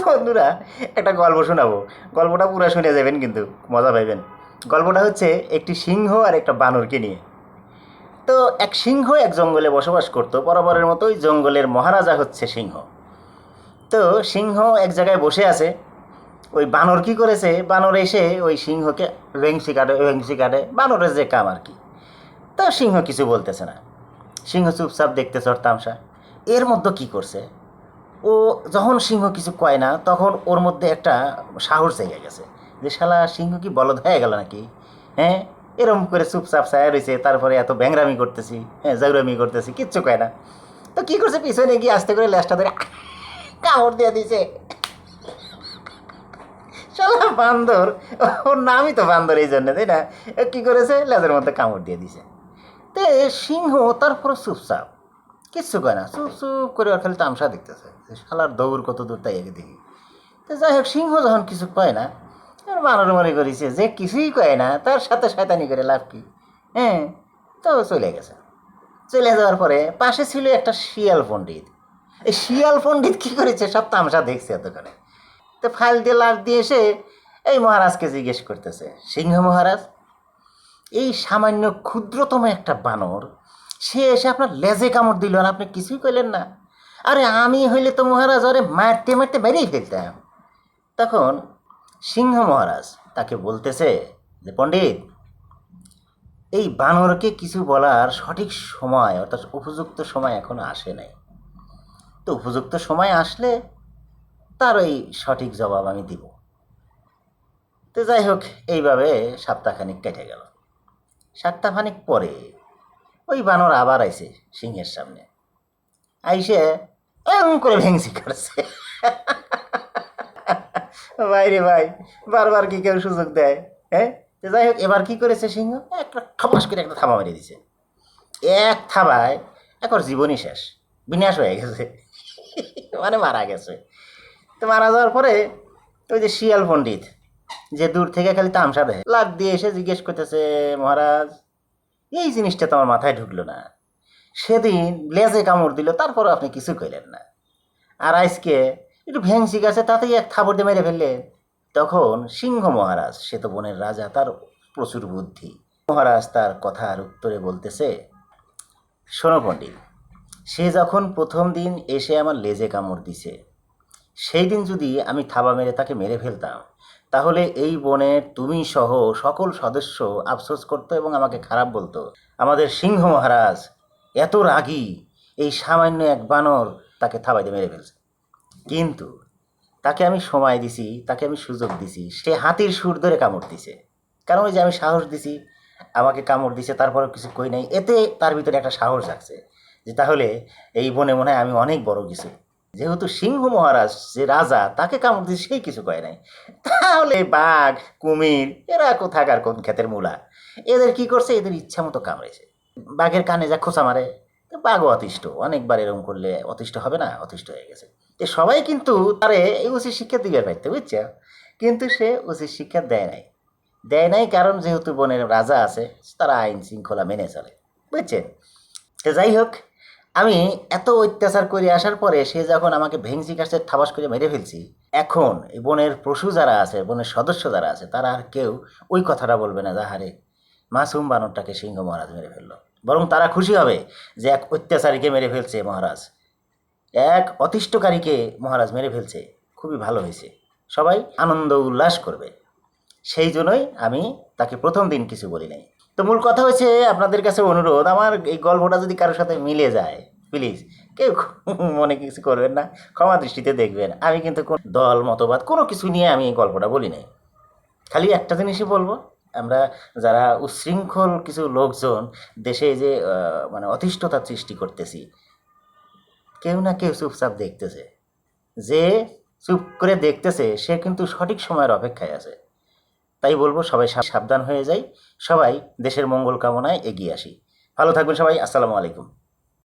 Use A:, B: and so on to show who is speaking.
A: বন্ধুরা, একটা গল্প শোনাবো। গল্পটা পুরো শুনে যাবেন কিন্তু, মজা পাইবেন। গল্পটা হচ্ছে একটি সিংহ আর একটা বানরকে নিয়ে। তো এক সিংহ এক জঙ্গলে বসবাস করতো, বরাবরের মতোই জঙ্গলের মহারাজা হচ্ছে সিংহ। তো সিংহ এক জায়গায় বসে আছে, ওই বানর কি করেছে? বানর এসে ওই সিংহকে ভেংসি কাটে ভেংসি কাটে, বানরের যে কাম আর কি। তো সিংহ কিছু বলতেছে না। সিংহ চুপচাপ দেখতেছে ওর তামসা এর মধ্যে কি করছে? ও যখন সিংহ কিছু কয় না, তখন ওর মধ্যে একটা সাহস জেগে গেছে যে, শালা, সিংহ কি বলদ হয়ে গেল নাকি? হ্যাঁ? এরম করে চুপচাপ ছায়া রয়েছে তারপরে এত ব্যাংরামি করতেছি হ্যাঁ জাগরামি করতেছি, কিচ্ছু কয় না। তো কি করছে? পিছনে গিয়ে আস্তে করে ল্যাসটা ধরে কামড় দিয়ে দিছে। শালা, বান্দর, ওর নামই তো বান্দর এই জন্য, তাই না? কি করেছে? লেজের মধ্যে কামড় দিয়ে দিছে। তো, সিংহ তারপরে চুপচাপ। কিচ্ছু কয় না, চুপ চুপ করে ওর খালি তামসা দেখতেছে। শালার দৌড় কত দূর, তাই আগে দেখি। তো যাই হোক, সিংহ যখন কিছু কয় না আর মনে করেছে, যে কিছুই কয় না, তার সাথে শয়তানি করে লাভ কি? হ্যাঁ তো চলে গেছে। চলে যাওয়ার পরে পাশে ছিল একটা শিয়াল পণ্ডিত। এই শিয়াল পণ্ডিত কী করেছে? সব তামসা দেখছে এতক্ষণে। তো ফাইল দিয়ে লাভ দিয়ে এসে এই মহারাজকে জিজ্ঞেস করতেছে, সিংহ মহারাজ, এই সামান্য ক্ষুদ্রতম একটা বানর সে এসে আপনার লেজে কামড় দিল আর আপনি কিছুই কইলেন না। আরে আমি হইলে তো মহারাজ আরে মারতে মারতে মেরেই ফেলতাম। তখন সিংহ মহারাজ তাকে বলতেছে যে, পণ্ডিত, এই বানরকে কিছু বলার সঠিক সময় অর্থাৎ উপযুক্ত সময় এখনও আসে নাই। তো উপযুক্ত সময় আসলে তার ওই সঠিক জবাব আমি দিব। তো যাই হোক, এইভাবে সপ্তাহখানিক কেটে গেল। সপ্তাহখানিক পরে ওই বানর আবার আইছে সিংহের সামনে। আইসে এম করে ভেংসি করছে। ভাই রে ভাই, বারবার কি কেউ সুযোগ দেয়? হ্যাঁ? যাই হোক, এবার কি করেছে সিংহ? একটা ঠপাস করে একটা থাবা মেরে দিছে। এক থাবায় একর জীবনই শেষ, বিনাশ হয়ে গেছে। মানে মারা গেছে। তো মারা যাওয়ার পরে ওই যে শিয়াল পণ্ডিত, যে দূর থেকে খালি তামসা দেয় লাভ দিয়ে এসে জিজ্ঞেস করতেছে, মহারাজ এই জিনিসটা তো আমার মাথায় ঢুকলো না। সেদিন লেজে কামড় দিল, তারপরও আপনি কিছু কইলেন না। আর আজকে একটু ভেংসি গেছে তাতেই এক থাবড় দিয়ে মেরে ফেললেন। তখন সিংহ মহারাজ, সে তো বনের রাজা, তার প্রচুর বুদ্ধি। মহারাজ তার কথার উত্তরে বলতেছে, শোনো পণ্ডিত, সে যখন প্রথম দিন এসে আমার লেজে কামড় দিছে, সেই দিন যদি আমি থাবা মেরে তাকে মেরে ফেলতাম তাহলে এই বনের তুমি সহ সকল সদস্য আফসোস করতো এবং আমাকে খারাপ বলতো। আমাদের সিংহ মহারাজ এত রাগী, এই সামান্য এক বানর তাকে থাবাইতে মেরে ফেলছে। কিন্তু তাকে আমি সময় দিছি, তাকে আমি সুযোগ দিছি। সে হাতির সুর ধরে কামড় দিছে। কারণ ওই যে আমি সাহস দিছি, আমাকে কামড় দিছে, তারপরেও কিছু কই নাই। এতে তার ভিতরে একটা সাহস জাগছে যে তাহলে এই বনে মনে হয় আমি অনেক বড় কিছু। যেহেতু সিংহ মহারাজ যে রাজা, তাকে কামড় দিছে সেই কিছু কয় নাই। তাহলে বাঘ, কুমির, এরা কোথাকার কোন ক্ষেতের মূলা? এদের কি করছে? এদের ইচ্ছা মতো কামড়েছে। বাঘের কানে যা খোঁচা মারে বাঘও অতিষ্ঠ। অনেকবার এরকম করলে অতিষ্ঠ হবে না, অতিষ্ঠ হয়ে গেছে। তো সবাই কিন্তু তারে এই উচিত শিক্ষা দিবে পাইতে, বুঝছে? কিন্তু সে উচিত শিক্ষা দেয় নাই। দেয় নাই কারণ যেহেতু বনের রাজা আছে, তারা আইন শৃঙ্খলা মেনে চলে, বুঝছেন? তো যাই হোক আমি এত অত্যাচার করে আসার পরে সে যখন আমাকে ভেংসি কাছে থাবাস করে মেরে ফেলছি, এখন বনের পশু যারা আছে, বনের সদস্য যারা আছে, তারা আর কেউ ওই কথাটা বলবে না যাহারে মাসুম বানরটাকে সিংহ মহারাজ মেরে ফেলল। বরং তারা খুশি হবে যে এক অত্যাচারীকে মেরে ফেলছে মহারাজ। এক অতিষ্ঠকারীকে মহারাজ মেরে ফেলছে, খুবই ভালো হয়েছে। সবাই আনন্দ উল্লাস করবে। সেই জন্যই আমি তাকে প্রথম দিন কিছু বলি নাই। তো মূল কথা হচ্ছে আপনাদের কাছে অনুরোধ, আমার এই গল্পটা যদি কারোর সাথে মিলে যায় প্লিজ কেউ মনে কিছু করবেন না, ক্ষমা দৃষ্টিতে দেখবেন। আমি কিন্তু কোন দল, মতবাদ, কোনো কিছু নিয়ে আমি এই গল্পটা বলি নাই। খালি একটা জিনিসই বলব, আমরা যারা উচ্ছৃঙ্খল কিছু লোকজন দেশে যে মানে অতিষ্ঠতা সৃষ্টি করতেছি, কেউ না কেউ চুপচাপ দেখতেছে। যে চুপ করে দেখতেছে, সে কিন্তু সঠিক সময়ের অপেক্ষায় আছে। তাই বলব সবাই সাবধান হয়ে যাই। সবাই দেশের মঙ্গল কামনায় এগিয়ে আসি। ভালো থাকবেন সবাই, আসসালামু আলাইকুম।